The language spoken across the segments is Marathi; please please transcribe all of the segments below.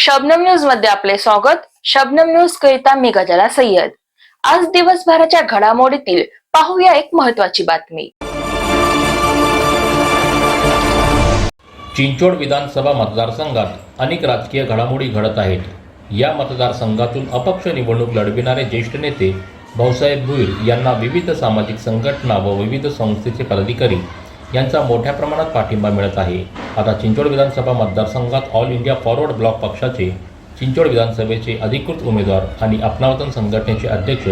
शबनम न्यूजमध्ये आपले स्वागत. शबनम न्यूज करिता मी गजाला सय्यद. आज दिवसभराच्या घडामोडीतील पाहूया एक महत्वाची बातमी. चिंचोड विधानसभा मतदारसंघात अनेक राजकीय घडामोडी घडत आहेत. या मतदारसंघातून अपक्ष निवडणूक लढविणारे ज्येष्ठ नेते भाऊसाहेब भुईर यांना विविध सामाजिक संघटना व विविध संस्थेचे पदाधिकारी यांचा मोठ्या प्रमाणात पाठिंबा मिळत आहे. आता चिंचोड विधानसभा मतदारसंघात ऑल इंडिया फॉरवर्ड ब्लॉक पक्षाचे चिंचोड विधानसभेचे अधिकृत उमेदवार आणि अपनावतन संघटनेचे अध्यक्ष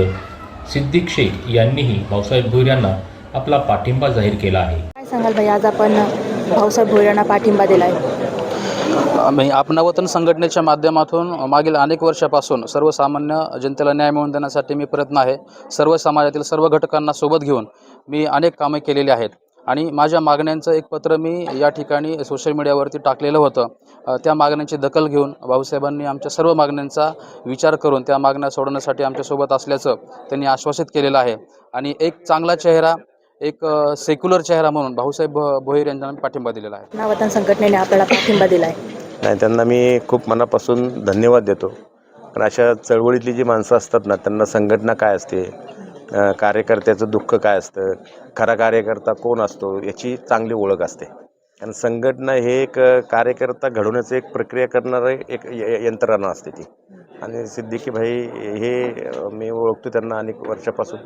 सिद्दीक शेख यांनीही भाऊसाहेब भुईर यांना आपला पाठिंबा जाहीर केला आहे. काय सांगाल भाई आज आपण भाऊसाहेब भोयरांना पाठिंबा दिलाय? आम्ही आपणावतन संघटनेच्या माध्यमातून मागील अनेक वर्षापासून सर्वसामान्य जनतेला न्याय मिळवून देण्यासाठी मी प्रयत्न आहे. सर्व समाजातील सर्व घटकांना सोबत घेऊन मी अनेक कामे केलेली आहेत. आणि माझ्या मागण्यांचं एक पत्र मी या ठिकाणी सोशल मीडियावरती टाकलेलं होतं. त्या मागण्यांची दखल घेऊन भाऊसाहेबांनी आमच्या सर्व मागण्यांचा विचार करून त्या मागण्या सोडवण्यासाठी आमच्यासोबत असल्याचं त्यांनी आश्वासित केलेलं आहे. आणि एक चांगला चेहरा एक सेक्युलर चेहरा म्हणून भाऊसाहेब भोईर यांना आम्ही पाठिंबा दिलेला आहे. नावतन संघटनेने आपल्याला पाठिंबा दिलाय. नाही त्यांना मी खूप मनापासून धन्यवाद देतो. कारण अशा चळवळीतली जी माणसं असतात ना त्यांना संघटना काय असते? कार्यकर्त्याचं दुःख काय असतं? खरा कार्यकर्ता कोण असतो? याची चांगली ओळख असते. कारण संघटना हे एक कार्यकर्ता घडवण्याचं एक प्रक्रिया करणारं एक य- यंत्रणा असते ती. आणि सिद्दीकी भाई हे मी ओळखतो त्यांना अनेक वर्षापासून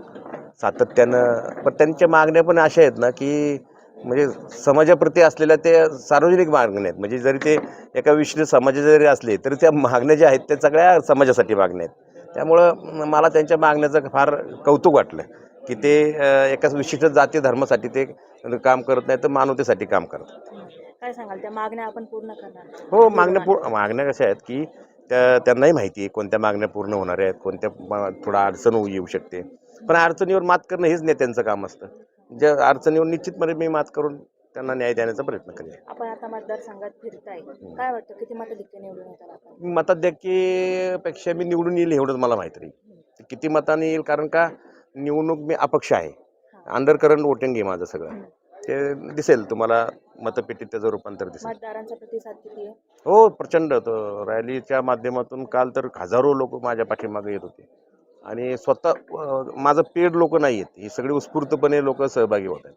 सातत्यानं. पण त्यांच्या मागण्या पण अशा आहेत ना की म्हणजे समाजाप्रती असलेल्या ते सार्वजनिक मागण्या आहेत. म्हणजे जरी ते एका विशिष्ट समाजा जरी असले तरी त्या मागण्या ज्या आहेत त्या सगळ्या समाजासाठी मागण्या आहेत. त्यामुळं मला त्यांच्या मागण्याचं फार कौतुक वाटलं की ते अ, एका विशिष्ट जाती धर्मासाठी ते काम करत नाही तर मानवतेसाठी काम करतात काय सांगाल? त्या मागण्या आपण पूर्ण करणार हो मागण्या पूर्ण मागण्या कशा आहेत की त्या त्यांनाही माहिती आहे कोणत्या मागण्या पूर्ण होणार आहेत कोणत्या थोडा अडचण येऊ शकते. पण अडचणीवर मात करणं हेच नेत्यांचं काम असतं. ज्या अडचणीवर निश्चितपणे मी मात करून त्यांना न्याय देण्याचा प्रयत्न करेन आपण आता मतदारसंघात फिरताय. काय वाटतं? किती मतं निवडून येतात मी निवडून येईल एवढंच मला माहीत राहील किती मताने येईल? कारण का निवडणूक मी अपक्ष आहे. अंडर करंट वोटिंग आहे माझं सगळं. ते दिसेल तुम्हाला मतपेटीत त्याचं रूपांतर दिसेल. मतदारांचा प्रतिसाद किती आहे? हो प्रचंड. रॅलीच्या माध्यमातून काल तर हजारो लोक माझ्या पाठीमागे येत होते. आणि स्वतः माझं पेड लोक नाही आहेत. ही सगळी उत्स्फूर्तपणे लोक सहभागी होत आहेत.